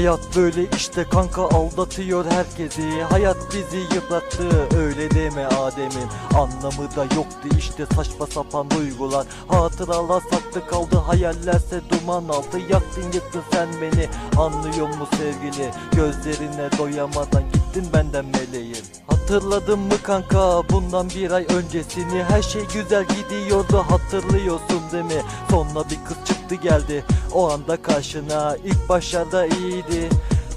Hayat böyle işte kanka aldatıyor herkesi. Hayat bizi yıprattı öyle deme Adem'in. Anlamı da yoktu işte saçma sapan duygular. Hatıralar saklı kaldı hayallerse duman altı Yaktın yıktın sen beni. Anlıyor mu sevgili? Gözlerine doyamadan gittin benden meleğim Hatırladın mı kanka? Bundan bir ay öncesini Her şey güzel gidiyordu hatırlıyorsun değil mi? Sonra bir kız çıktı geldi o anda karşına ilk başlarda iyiydi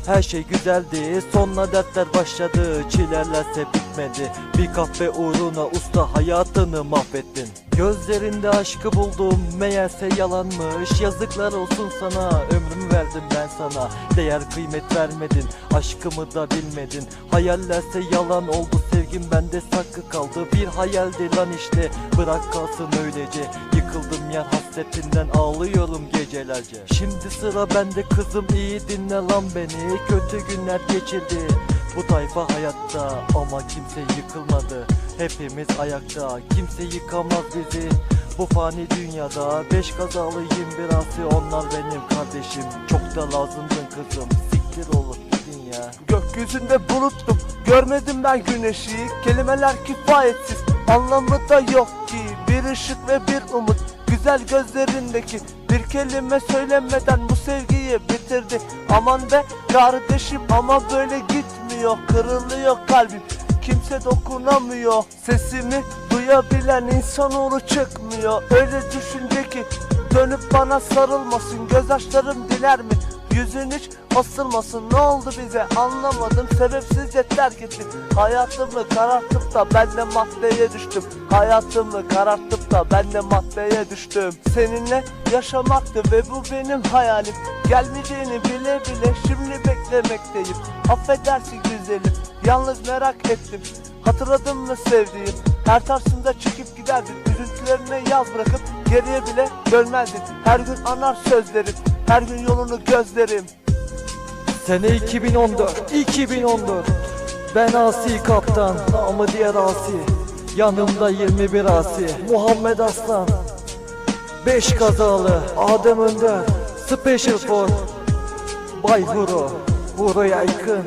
her şey güzeldi sonra dertler başladı Çilerlerse bitmedi. Bir kahve uğruna usta hayatını mahvettin. Gözlerinde aşkı buldum meğerse yalanmış. Yazıklar olsun sana ömrümü verdim ben sana. Değer kıymet vermedin aşkımı da bilmedin. Hayallerse yalan oldu sevgim bende saklı kaldı. Bir hayaldi lan işte bırak kalsın öylece. Yıkıldım yer hasretinden ağlıyorum gecelerce. Şimdi sıra bende kızım iyi dinle lan beni. Kötü günler geçirdi bu tayfa hayatta ama kimse yıkılmadı. Hepimiz ayakta kimse yıkamaz bizi. Bu fani dünyada beş kazalıyım bir asi onlar benim kardeşim. Çok da lazımdın kızım siktir olup gidin ya. Gökyüzünde buluttum Görmedim ben güneşi. Kelimeler kifayetsiz Anlamı da yok ki. Bir ışık ve bir umut Güzel gözlerindeki Bir kelime söylemeden bu sevgiyi bitirdi. Aman be kardeşim ama böyle gitmiyor. Kırılıyor kalbim. Kimse dokunamıyor. Sesimi duyabilen insanoğlu çıkmıyor Öyle düşünce ki Dönüp bana sarılmasın. Gözyaşlarım diler mi Yüzün hiç asılmasın ne oldu bize? Anlamadım sebepsizce terk ettin Hayatımı karartıp da ben de maddeye düştüm. Hayatımı karartıp da ben de maddeye düştüm. Seninle yaşamaktı ve bu benim hayalim. Gelmeyeceğini bile bile şimdi beklemekteyim. Affedersin güzelim yalnız merak ettim. Hatırladın mı sevdiğim? Her tarzında çıkıp giderdin Üzüntülerine yaz bırakıp geriye bile dönmezdin Her gün anar sözlerim her gün yolunu gözlerim. Sene 2014 2014 Ben Asi kaptan Namı diğer Asi. Yanımda 21 Asi. Muhammed Aslan. 5 kazalı Adem Önder. Special for Bay Huro Huro Yaykın